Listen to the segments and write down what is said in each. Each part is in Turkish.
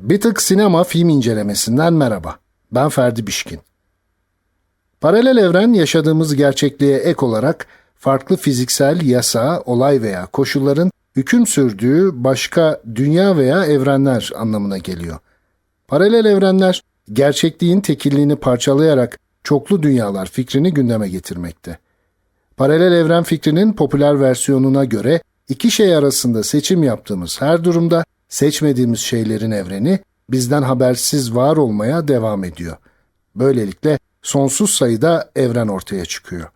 Bir tık sinema film incelemesinden merhaba. Ben Ferdi Bişkin. Paralel evren yaşadığımız gerçekliğe ek olarak farklı fiziksel, yasa, olay veya koşulların hüküm sürdüğü başka dünya veya evrenler anlamına geliyor. Paralel evrenler gerçekliğin tekilliğini parçalayarak çoklu dünyalar fikrini gündeme getirmekte. Paralel evren fikrinin popüler versiyonuna göre iki şey arasında seçim yaptığımız her durumda seçmediğimiz şeylerin evreni bizden habersiz var olmaya devam ediyor. Böylelikle sonsuz sayıda evren ortaya çıkıyor.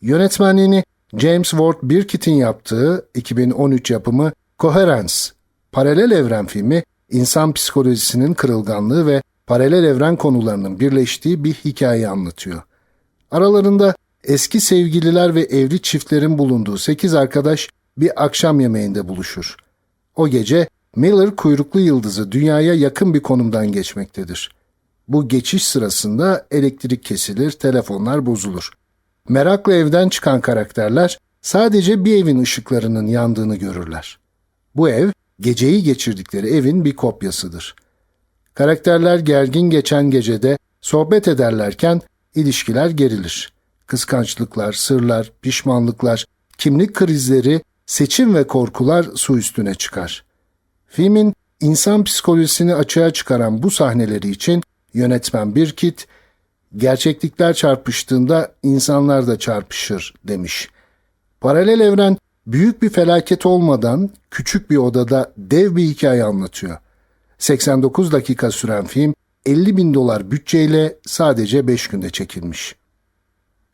Yönetmenliğini James Ward Birkitt'in yaptığı 2013 yapımı Coherence, paralel evren filmi insan psikolojisinin kırılganlığı ve paralel evren konularının birleştiği bir hikaye anlatıyor. Aralarında eski sevgililer ve evli çiftlerin bulunduğu 8 arkadaş bir akşam yemeğinde buluşur. O gece Miller kuyruklu yıldızı dünyaya yakın bir konumdan geçmektedir. Bu geçiş sırasında elektrik kesilir, telefonlar bozulur. Merakla evden çıkan karakterler sadece bir evin ışıklarının yandığını görürler. Bu ev, geceyi geçirdikleri evin bir kopyasıdır. Karakterler gergin geçen gecede sohbet ederlerken ilişkiler gerilir. Kıskançlıklar, sırlar, pişmanlıklar, kimlik krizleri, seçim ve korkular su üstüne çıkar. Filmin insan psikolojisini açığa çıkaran bu sahneleri için yönetmen Birkit, gerçeklikler çarpıştığında insanlar da çarpışır demiş. Paralel evren büyük bir felaket olmadan küçük bir odada dev bir hikaye anlatıyor. 89 dakika süren film 50 bin dolar bütçeyle sadece 5 günde çekilmiş.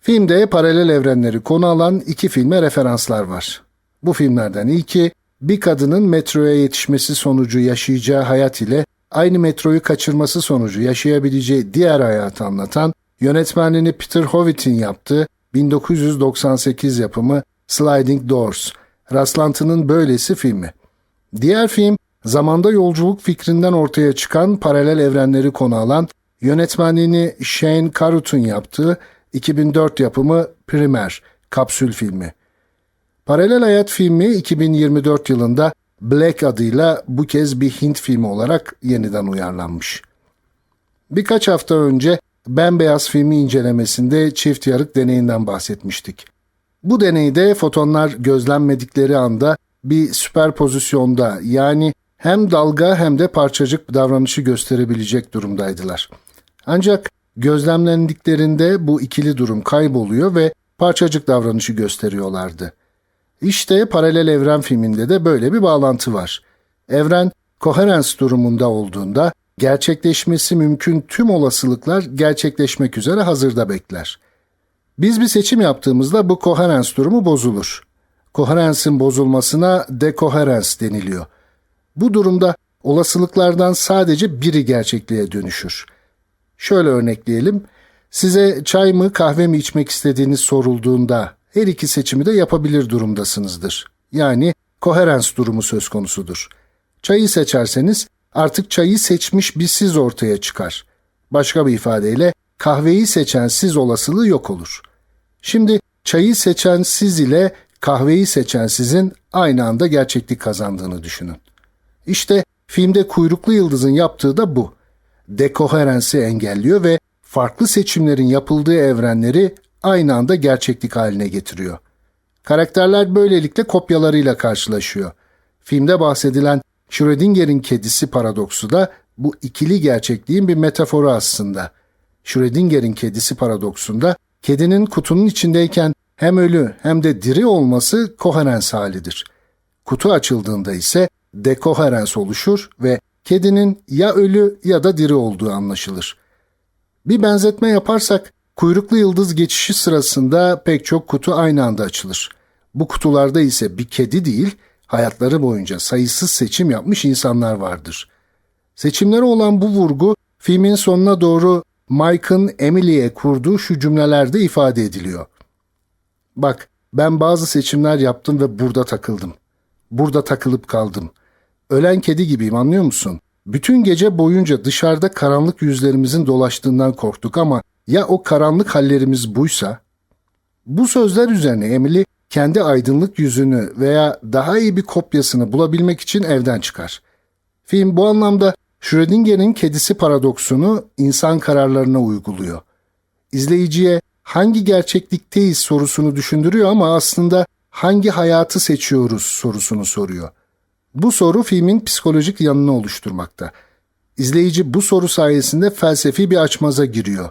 Filmde paralel evrenleri konu alan iki filme referanslar var. Bu filmlerden ilki bir kadının metroya yetişmesi sonucu yaşayacağı hayat ile aynı metroyu kaçırması sonucu yaşayabileceği diğer hayatı anlatan yönetmenliğini Peter Howitt'in yaptığı 1998 yapımı Sliding Doors, rastlantının böylesi filmi. Diğer film, zamanda yolculuk fikrinden ortaya çıkan paralel evrenleri konu alan yönetmenliğini Shane Carruth'un yaptığı 2004 yapımı Primer, kapsül filmi. Paralel Hayat filmi 2024 yılında Black adıyla bu kez bir Hint filmi olarak yeniden uyarlanmış. Birkaç hafta önce Bembeyaz filmi incelemesinde çift yarık deneyinden bahsetmiştik. Bu deneyde fotonlar gözlenmedikleri anda bir süperpozisyonda yani hem dalga hem de parçacık davranışı gösterebilecek durumdaydılar. Ancak gözlemlendiklerinde bu ikili durum kayboluyor ve parçacık davranışı gösteriyorlardı. İşte paralel evren filminde de böyle bir bağlantı var. Evren koherens durumunda olduğunda gerçekleşmesi mümkün tüm olasılıklar gerçekleşmek üzere hazırda bekler. Biz bir seçim yaptığımızda bu koherens durumu bozulur. Koherensin bozulmasına dekoherens deniliyor. Bu durumda olasılıklardan sadece biri gerçekliğe dönüşür. Şöyle örnekleyelim. Size çay mı kahve mi içmek istediğiniz sorulduğunda her iki seçimi de yapabilir durumdasınızdır. Yani koherens durumu söz konusudur. Çayı seçerseniz artık çayı seçmiş bir siz ortaya çıkar. Başka bir ifadeyle kahveyi seçen siz olasılığı yok olur. Şimdi çayı seçen siz ile kahveyi seçen sizin aynı anda gerçeklik kazandığını düşünün. İşte filmde kuyruklu yıldızın yaptığı da bu. Dekoherensi engelliyor ve farklı seçimlerin yapıldığı evrenleri aynı anda gerçeklik haline getiriyor. Karakterler böylelikle kopyalarıyla karşılaşıyor. Filmde bahsedilen Schrödinger'in kedisi paradoksu da bu ikili gerçekliğin bir metaforu aslında. Schrödinger'in kedisi paradoksunda kedinin kutunun içindeyken hem ölü hem de diri olması koherens halidir. Kutu açıldığında ise dekoherens oluşur ve kedinin ya ölü ya da diri olduğu anlaşılır. Bir benzetme yaparsak kuyruklu yıldız geçişi sırasında pek çok kutu aynı anda açılır. Bu kutularda ise bir kedi değil, hayatları boyunca sayısız seçim yapmış insanlar vardır. Seçimleri olan bu vurgu filmin sonuna doğru Mike'ın Emily'e kurduğu şu cümlelerde ifade ediliyor. Bak, ben bazı seçimler yaptım ve burada takıldım. Burada takılıp kaldım. Ölen kedi gibiyim anlıyor musun? Bütün gece boyunca dışarıda karanlık yüzlerimizin dolaştığından korktuk ama ya o karanlık hallerimiz buysa? Bu sözler üzerine Emily kendi aydınlık yüzünü veya daha iyi bir kopyasını bulabilmek için evden çıkar. Film bu anlamda Schrödinger'in kedisi paradoksunu insan kararlarına uyguluyor. İzleyiciye hangi gerçeklikteyiz sorusunu düşündürüyor ama aslında hangi hayatı seçiyoruz sorusunu soruyor. Bu soru filmin psikolojik yanını oluşturmakta. İzleyici bu soru sayesinde felsefi bir açmaza giriyor.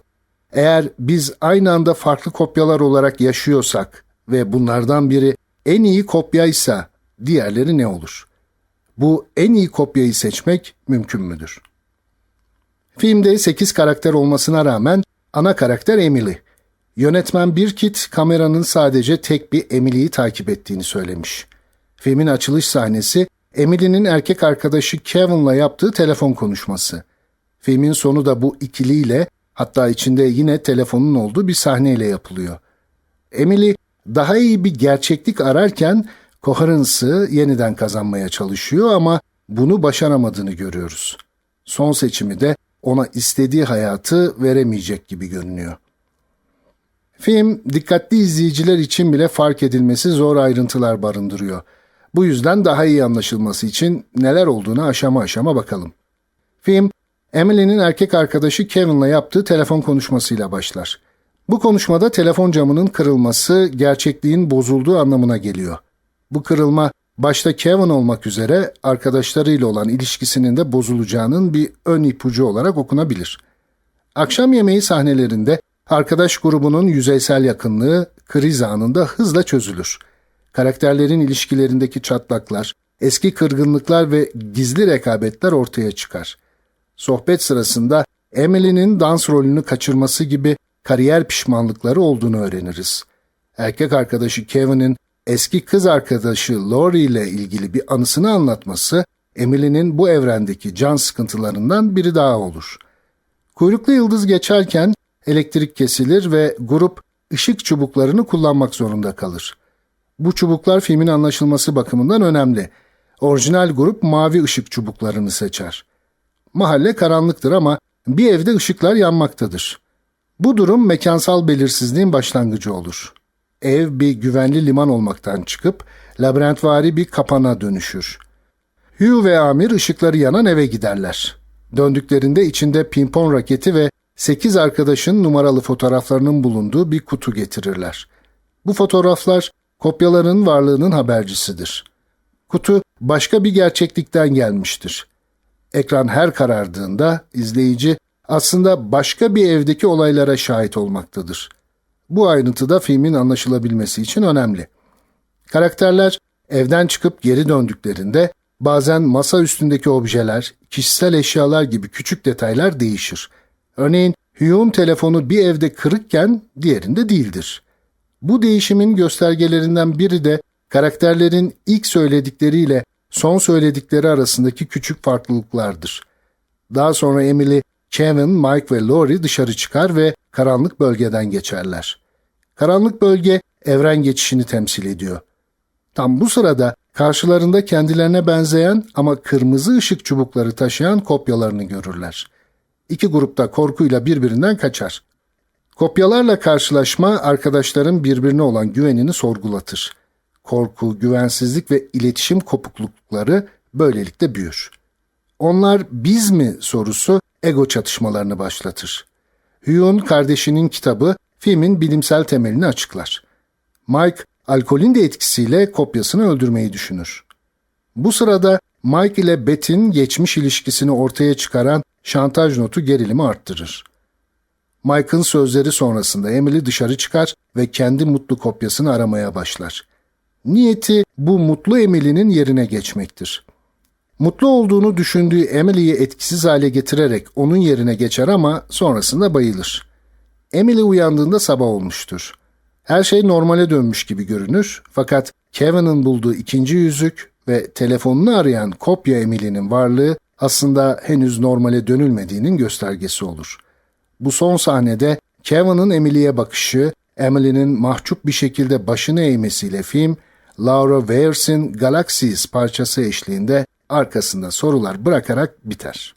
Eğer biz aynı anda farklı kopyalar olarak yaşıyorsak ve bunlardan biri en iyi kopyaysa diğerleri ne olur? Bu en iyi kopyayı seçmek mümkün müdür? Filmde 8 karakter olmasına rağmen ana karakter Emily. Yönetmen Birkit kameranın sadece tek bir Emily'yi takip ettiğini söylemiş. Filmin açılış sahnesi Emily'nin erkek arkadaşı Kevin'la yaptığı telefon konuşması. Filmin sonu da bu ikiliyle hatta içinde yine telefonun olduğu bir sahneyle yapılıyor. Emily daha iyi bir gerçeklik ararken Coherence'ı yeniden kazanmaya çalışıyor ama bunu başaramadığını görüyoruz. Son seçimi de ona istediği hayatı veremeyecek gibi görünüyor. Film dikkatli izleyiciler için bile fark edilmesi zor ayrıntılar barındırıyor. Bu yüzden daha iyi anlaşılması için neler olduğunu aşama aşama bakalım. Film, Emily'nin erkek arkadaşı Kevin'la yaptığı telefon konuşmasıyla başlar. Bu konuşmada telefon camının kırılması gerçekliğin bozulduğu anlamına geliyor. Bu kırılma başta Kevin olmak üzere arkadaşlarıyla olan ilişkisinin de bozulacağının bir ön ipucu olarak okunabilir. Akşam yemeği sahnelerinde arkadaş grubunun yüzeysel yakınlığı kriz anında hızla çözülür. Karakterlerin ilişkilerindeki çatlaklar, eski kırgınlıklar ve gizli rekabetler ortaya çıkar. Sohbet sırasında Emily'nin dans rolünü kaçırması gibi kariyer pişmanlıkları olduğunu öğreniriz. Erkek arkadaşı Kevin'in eski kız arkadaşı Lori ile ilgili bir anısını anlatması Emily'nin bu evrendeki can sıkıntılarından biri daha olur. Kuyruklu yıldız geçerken elektrik kesilir ve grup ışık çubuklarını kullanmak zorunda kalır. Bu çubuklar filmin anlaşılması bakımından önemli. Orijinal grup mavi ışık çubuklarını seçer. Mahalle karanlıktır ama bir evde ışıklar yanmaktadır. Bu durum mekansal belirsizliğin başlangıcı olur ev bir güvenli liman olmaktan çıkıp labirentvari bir kapana dönüşür. Hugh ve Amir ışıkları yanan eve giderler. Döndüklerinde içinde pimpon raketi ve 8 arkadaşın numaralı fotoğraflarının bulunduğu bir kutu getirirler. Bu fotoğraflar kopyaların varlığının habercisidir. Kutu başka bir gerçeklikten gelmiştir. Ekran her karardığında izleyici aslında başka bir evdeki olaylara şahit olmaktadır. Bu ayrıntı da filmin anlaşılabilmesi için önemli. Karakterler evden çıkıp geri döndüklerinde bazen masa üstündeki objeler, kişisel eşyalar gibi küçük detaylar değişir. Örneğin Hugh'un telefonu bir evde kırıkken diğerinde değildir. Bu değişimin göstergelerinden biri de karakterlerin ilk söyledikleriyle son söyledikleri arasındaki küçük farklılıklardır. Daha sonra Emily, Kevin, Mike ve Lori dışarı çıkar ve karanlık bölgeden geçerler. Karanlık bölge evren geçişini temsil ediyor. Tam bu sırada karşılarında kendilerine benzeyen ama kırmızı ışık çubukları taşıyan kopyalarını görürler. İki grupta korkuyla birbirinden kaçar. Kopyalarla karşılaşma arkadaşların birbirine olan güvenini sorgulatır. Korku, güvensizlik ve iletişim kopuklukları böylelikle büyür. Onlar biz mi sorusu ego çatışmalarını başlatır. Hugh'un kardeşinin kitabı filmin bilimsel temelini açıklar. Mike, alkolün de etkisiyle kopyasını öldürmeyi düşünür. Bu sırada Mike ile Beth'in geçmiş ilişkisini ortaya çıkaran şantaj notu gerilimi arttırır. Mike'ın sözleri sonrasında Emily dışarı çıkar ve kendi mutlu kopyasını aramaya başlar. Niyeti bu mutlu Emily'nin yerine geçmektir. Mutlu olduğunu düşündüğü Emily'yi etkisiz hale getirerek onun yerine geçer ama sonrasında bayılır. Emily uyandığında sabah olmuştur. Her şey normale dönmüş gibi görünür fakat Kevin'in bulduğu ikinci yüzük ve telefonunu arayan kopya Emily'nin varlığı aslında henüz normale dönülmediğinin göstergesi olur. Bu son sahnede Kevin'in Emily'ye bakışı, Emily'nin mahcup bir şekilde başını eğmesiyle film, Laura Wears'in Galaxies parçası eşliğinde arkasında sorular bırakarak biter.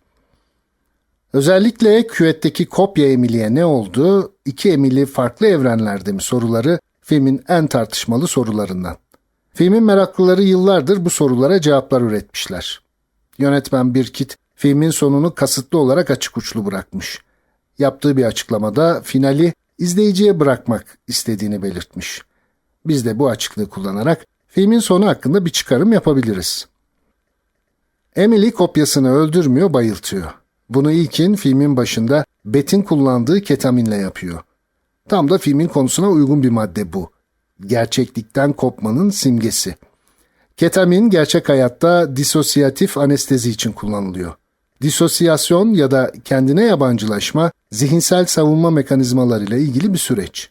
Özellikle küvetteki kopya Emily'e ne oldu, iki Emily farklı evrenlerde mi soruları filmin en tartışmalı sorularından. Filmin meraklıları yıllardır bu sorulara cevaplar üretmişler. Yönetmen Birkit filmin sonunu kasıtlı olarak açık uçlu bırakmış. Yaptığı bir açıklamada finali izleyiciye bırakmak istediğini belirtmiş. Biz de bu açıklığı kullanarak filmin sonu hakkında bir çıkarım yapabiliriz. Emily kopyasını öldürmüyor, bayıltıyor. Bunu ilkin filmin başında Bet'in kullandığı ketaminle yapıyor. Tam da filmin konusuna uygun bir madde bu. Gerçeklikten kopmanın simgesi. Ketamin gerçek hayatta disosyatif anestezi için kullanılıyor. Disosyasyon ya da kendine yabancılaşma zihinsel savunma mekanizmalarıyla ilgili bir süreç.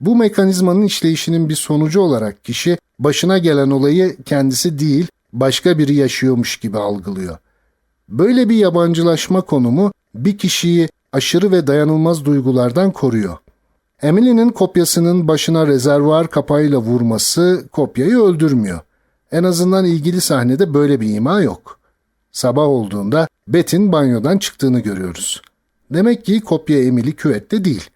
Bu mekanizmanın işleyişinin bir sonucu olarak kişi başına gelen olayı kendisi değil, başka biri yaşıyormuş gibi algılıyor. Böyle bir yabancılaşma konumu bir kişiyi aşırı ve dayanılmaz duygulardan koruyor. Emily'nin kopyasının başına rezervuar kapağıyla vurması kopyayı öldürmüyor. En azından ilgili sahnede böyle bir ima yok. Sabah olduğunda Bet'in banyodan çıktığını görüyoruz. Demek ki kopya Emily küvette değil.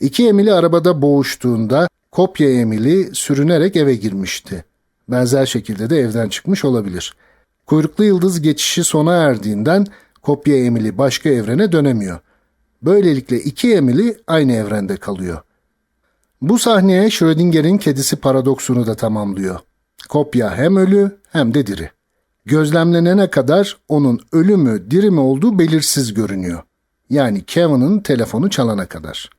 İki Emily arabada boğuştuğunda kopya Emily sürünerek eve girmişti. Benzer şekilde de evden çıkmış olabilir. Kuyruklu yıldız geçişi sona erdiğinden kopya Emily başka evrene dönemiyor. Böylelikle iki Emily aynı evrende kalıyor. Bu sahneye Schrödinger'in kedisi paradoksunu da tamamlıyor. Kopya hem ölü hem de diri. Gözlemlenene kadar onun ölü mü diri mi olduğu belirsiz görünüyor. Yani Kevin'ın telefonu çalana kadar.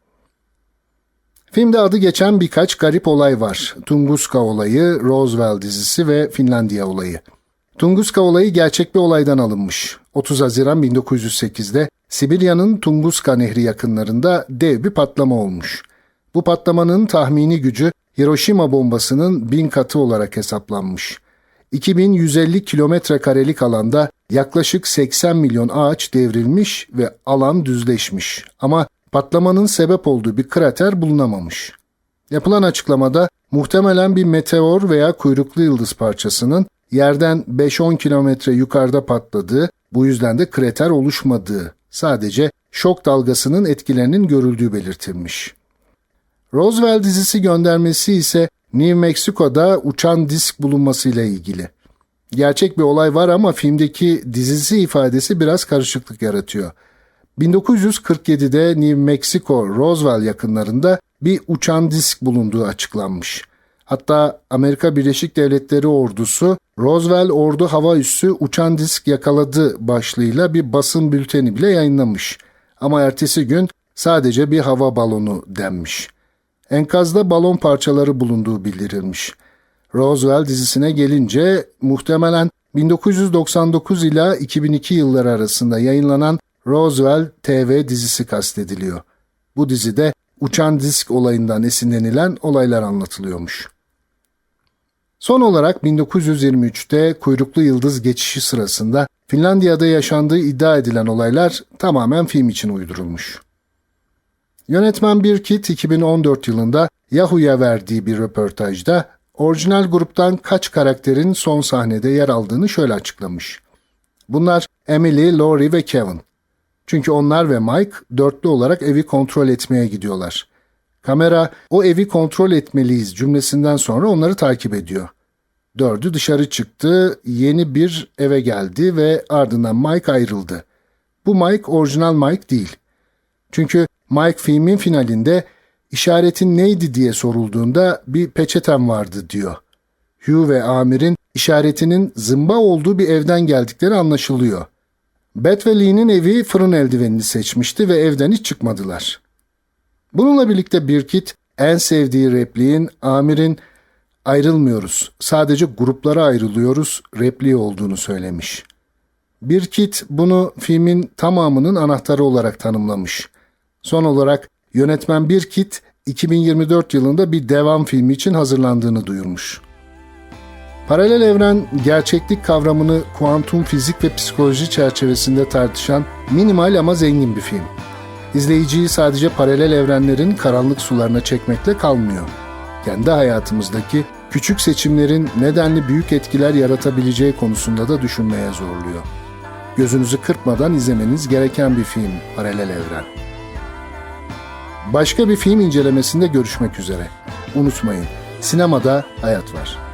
Filmde adı geçen birkaç garip olay var. Tunguska olayı, Roswell dizisi ve Finlandiya olayı. Tunguska olayı gerçek bir olaydan alınmış. 30 Haziran 1908'de Sibirya'nın Tunguska Nehri yakınlarında dev bir patlama olmuş. Bu patlamanın tahmini gücü Hiroşima bombasının bin katı olarak hesaplanmış. 2150 kilometre karelik alanda yaklaşık 80 milyon ağaç devrilmiş ve alan düzleşmiş. Ama patlamanın sebep olduğu bir krater bulunamamış. Yapılan açıklamada muhtemelen bir meteor veya kuyruklu yıldız parçasının yerden 5-10 kilometre yukarıda patladığı, bu yüzden de krater oluşmadığı, sadece şok dalgasının etkilerinin görüldüğü belirtilmiş. Roswell dizisi göndermesi ise New Mexico'da uçan disk bulunmasıyla ilgili. Gerçek bir olay var ama filmdeki dizisi ifadesi biraz karışıklık yaratıyor. 1947'de New Mexico, Roswell yakınlarında bir uçan disk bulunduğu açıklanmış. Hatta Amerika Birleşik Devletleri ordusu Roswell Ordu Hava Üssü uçan disk yakaladı başlığıyla bir basın bülteni bile yayınlamış. Ama ertesi gün sadece bir hava balonu denmiş. Enkazda balon parçaları bulunduğu bildirilmiş. Roswell dizisine gelince muhtemelen 1999 ila 2002 yılları arasında yayınlanan Roswell TV dizisi kastediliyor. Bu dizide uçan disk olayından esinlenilen olaylar anlatılıyormuş. Son olarak 1923'te kuyruklu yıldız geçişi sırasında Finlandiya'da yaşandığı iddia edilen olaylar tamamen film için uydurulmuş. Yönetmen Birkit 2014 yılında Yahoo'ya verdiği bir röportajda orijinal gruptan kaç karakterin son sahnede yer aldığını şöyle açıklamış. Bunlar Emily, Laurie ve Kevin. Çünkü onlar ve Mike dörtlü olarak evi kontrol etmeye gidiyorlar. Kamera o evi kontrol etmeliyiz cümlesinden sonra onları takip ediyor. Dördü dışarı çıktı, yeni bir eve geldi ve ardından Mike ayrıldı. Bu Mike orijinal Mike değil. Çünkü Mike filmin finalinde işaretin neydi diye sorulduğunda bir peçetem vardı diyor. Hugh ve Amir'in işaretinin zımba olduğu bir evden geldikleri anlaşılıyor. Beth ve Lee'nin evi fırın eldivenini seçmişti ve evden hiç çıkmadılar. Bununla birlikte Birkit en sevdiği repliğin Amir'in ayrılmıyoruz, sadece gruplara ayrılıyoruz repliği olduğunu söylemiş. Birkit bunu filmin tamamının anahtarı olarak tanımlamış. Son olarak yönetmen Birkit 2024 yılında bir devam filmi için hazırlandığını duyurmuş. Paralel evren, gerçeklik kavramını kuantum fizik ve psikoloji çerçevesinde tartışan minimal ama zengin bir film. İzleyiciyi sadece paralel evrenlerin karanlık sularına çekmekle kalmıyor. Kendi hayatımızdaki küçük seçimlerin nedenli büyük etkiler yaratabileceği konusunda da düşünmeye zorluyor. Gözünüzü kırpmadan izlemeniz gereken bir film Paralel Evren. Başka bir film incelemesinde görüşmek üzere. Unutmayın, sinemada hayat var.